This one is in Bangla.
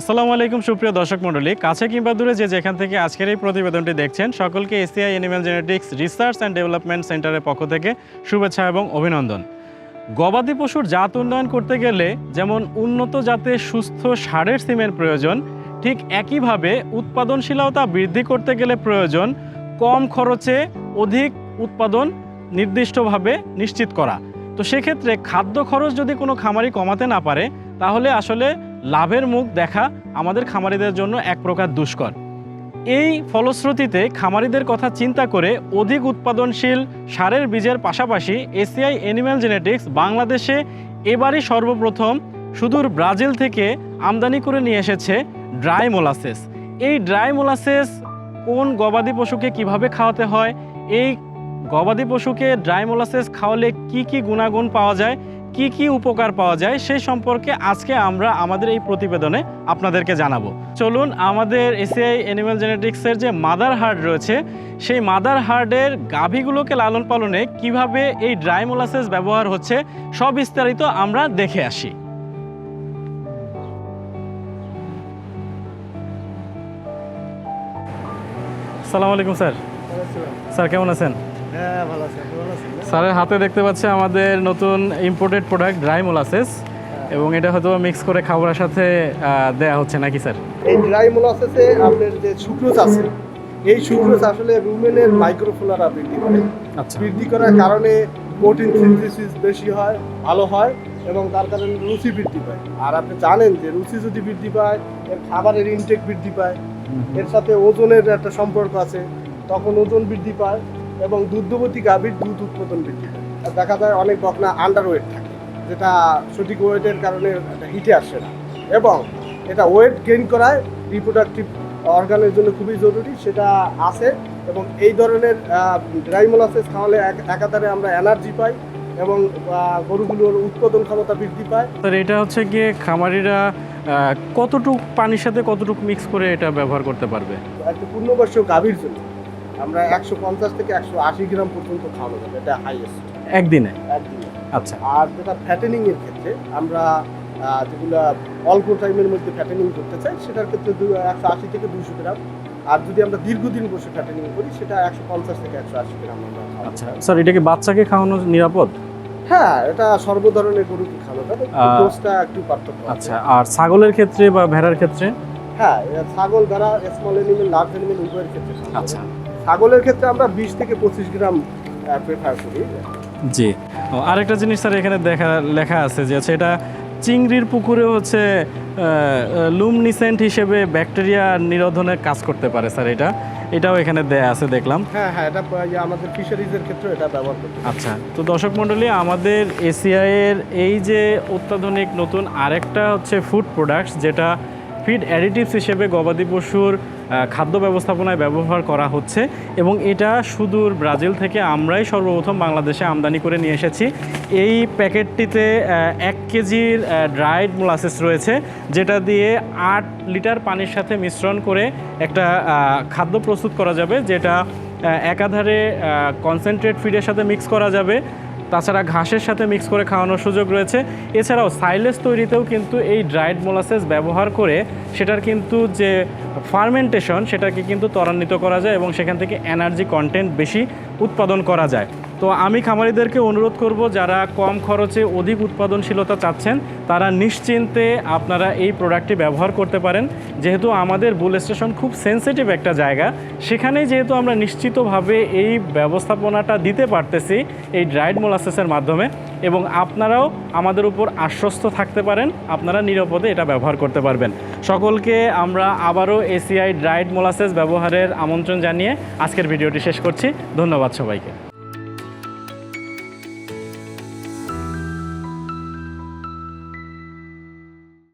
আসসালামু আলাইকুম, সুপ্রিয় দর্শক মণ্ডলী। কাছে কিংবা দূরে যে যেখান থেকে আজকের এই প্রতিবেদনটি দেখছেন, সকলকে ACI animal genetics research and development সেন্টারের পক্ষ থেকে শুভেচ্ছা এবং অভিনন্দন। গবাদি পশুর জাত উন্নয়ন করতে গেলে যেমন উন্নত জাতের সুস্থ সারের সিমের প্রয়োজন, ঠিক একইভাবে উৎপাদনশীলতা বৃদ্ধি করতে গেলে প্রয়োজন কম খরচে অধিক উৎপাদন নির্দিষ্টভাবে নিশ্চিত করা। তো সেক্ষেত্রে খাদ্য খরচ যদি কোনো খামারি কমাতে না পারে, তাহলে আসলে লাভের মুখ দেখা আমাদের খামারিদের জন্য এক প্রকার দুষ্কর। এই ফলশ্রুতিতে খামারিদের কথা চিন্তা করে অধিক উৎপাদনশীল সারের বীজের পাশাপাশি এসিআই অ্যানিম্যাল জেনেটিক্স বাংলাদেশে এবারই সর্বপ্রথম সুদূর ব্রাজিল থেকে আমদানি করে নিয়ে এসেছে ড্রাই মোলাসেস। এই ড্রাই মোলাসেস কোন গবাদি পশুকে কীভাবে খাওয়াতে হয়? এই গবাদি পশুকে ড্রাই মোলাসেস খাওয়ালে কি কি গুণাগুণ পাওয়া যায়? কি কি উপকার পাওয়া যায় সেই সম্পর্কে আজকে আমরা আমাদের এই প্রতিবেদনে আপনাদেরকে জানাব। চলুন আমাদের এসিআই অ্যানিম্যাল জেনেটিক্সের যে মাদার হার্ড রয়েছে সেই মাদার হার্ডের গাভীগুলোকে লালন পালনে কীভাবে এই ড্রাই মোলাসেস ব্যবহার হচ্ছে সব বিস্তারিত আমরা দেখে আসি। সালাম আলাইকুম স্যার। স্যার কেমন আছেন? হ্যাঁ স্যারের হাতে দেখতে পাচ্ছি আমাদের নতুন ইম্পোর্টেড প্রোডাক্ট ড্রাই মোলাসেস এবং এটা হয়তো মিক্স করে খাবারের সাথে দেয়া হচ্ছে নাকি স্যার? এই ড্রাই মোলাসেসে আপনার যে সুক্রোজ আছে এই সুক্রোজ আসলে রুমেনের মাইক্রোফ্লোরা বৃদ্ধি করে। আচ্ছা। বৃদ্ধি করার কারণে প্রোটিন সিনথেসিস বেশি হয় ভালো হয় এবং তার কারণে রুচি বৃদ্ধি পায়। আর আপনি জানেন যে রুচি যদি বৃদ্ধি পায় এর খাবারের ইনটেক বৃদ্ধি পায়। এর সাথে ওজনের একটা সম্পর্ক আছে তখন ওজন বৃদ্ধি পায়। এবং দুগ্ধবতী গাভীর দুধ উৎপাদন বৃদ্ধি পায়। দেখা যায় অনেক বকনা আন্ডার ওয়েট থাকে যেটা সঠিক ওয়েটের কারণে হিটে আসে না। এবং এটা ওয়েট গেইন করায় রিপ্রোডাক্টিভ অর্গানের জন্য খুবই জরুরি সেটা আছে। এবং এই ধরনের ড্রাই মোলাসেস খাওয়ালে এক- একাধারে আমরা এনার্জি পাই এবং গরুগুলোর উৎপাদন ক্ষমতা বৃদ্ধি পায়। স্যার এটা হচ্ছে গিয়ে খামারিরা কতটুক পানির সাথে কতটুক মিক্স করে এটা ব্যবহার করতে পারবে? একটা পূর্ণবর্ষ গাভীর জন্য। আমরা একশো পঞ্চাশ থেকে একশো আশি গ্রাম পর্যন্ত খাওয়ানো যাবে এটা হাইয়েস্ট একদিনে? একদিনে। আচ্ছা। আর যেটা ফ্যাটেনিং এর ক্ষেত্রে আমরা যেগুলো অল্প টাইমের মধ্যে ফ্যাটেনিং করতে চাই সেটার ক্ষেত্রে একশো আশি থেকে দুশো গ্রাম। আর যদি আমরা দীর্ঘদিন বসে ফ্যাটেনিং করি সেটা একশো পঞ্চাশ থেকে একশো আশি গ্রাম আমরা আচ্ছা। স্যার এটাকে বাচ্চাকে খাওয়ানো নিরাপদ? হ্যাঁ এটা সর্বধরনের গরু কি খাওয়া যাবে ডোজটা একটু পার্থক্য আচ্ছা আর ছাগলের ক্ষেত্রে বা ভেড়ার ক্ষেত্রে? হ্যাঁ ছাগল ভেড়া স্মল এনিমেল লার্জ এনিমেল উভয়ের ক্ষেত্রে আচ্ছা। ছাগলের ক্ষেত্রে আমরা বিশ থেকে পঁচিশ গ্রাম প্রেফার করি। জি। আরেকটা জিনিস স্যার এখানে দেখা লেখা আছে যে হচ্ছে এটা চিংড়ির পুকুরে হচ্ছে লুমনিসেন্ট হিসেবে ব্যাকটেরিয়া নিরোধনের কাজ করতে পারে স্যার এটা। এটাও এখানে দেয়া আছে দেখলাম। হ্যাঁ হ্যাঁ এটা ইয়ে আমাদের ফিশারিজের ক্ষেত্রে এটা ব্যবহার করতে আচ্ছা তো দর্শক মণ্ডলী আমাদের এসিআই এর এই যে অত্যাধুনিক নতুন আরেকটা হচ্ছে ফুড প্রোডাক্টস যেটা ফিড অ্যাডিটিভস হিসেবে গবাদি পশুর খাদ্য ব্যবস্থাপনায় ব্যবহার করা হচ্ছে এবং এটা সুদূর ব্রাজিল থেকে আমরাই সর্বপ্রথম বাংলাদেশে আমদানি করে নিয়ে এসেছি। এই প্যাকেটটিতে এক কেজির ড্রাইড মোলাসেস রয়েছে, যেটা দিয়ে আট লিটার পানির সাথে মিশ্রণ করে একটা খাদ্য প্রস্তুত করা যাবে, যেটা একাধারে কনসেন্ট্রেট ফিডের সাথে মিক্স করা যাবে। তাছাড়া ঘাসের সাথে মিক্স করে খাওয়ানোর সুযোগ রয়েছে। এছাড়াও সাইলেস তৈরিতেও কিন্তু এই ড্রাইড মোলাসেস ব্যবহার করে সেটার কিন্তু যে ফার্মেন্টেশন, সেটাকে কিন্তু ত্বরান্বিত করা যায় এবং সেখান থেকে এনার্জি কন্টেন্ট বেশি উৎপাদন করা যায়। তো আমি খামারিদেরকে অনুরোধ করব, যারা কম খরচে অধিক উৎপাদনশীলতা চাচ্ছেন, তারা নিশ্চিন্তে আপনারা এই প্রোডাক্টটি ব্যবহার করতে পারেন। যেহেতু আমাদের বুল স্টেশন খুব সেনসিটিভ একটা জায়গা সেখানে যেহেতু আমরা নিশ্চিতভাবে এই ব্যবস্থাপনাটা দিতে পারতেছি এই ড্রাইড মোলাসেসের মাধ্যমে এবং আপনারাও আমাদের উপর আশ্বস্ত থাকতে পারেন, আপনারা নিরাপদে এটা ব্যবহার করতে পারবেন। সকলকে আমরা আবারও এসিআই ড্রাইড মোলাসেস ব্যবহারের আমন্ত্রণ জানিয়ে আজকের ভিডিওটি শেষ করছি। ধন্যবাদ সবাইকে।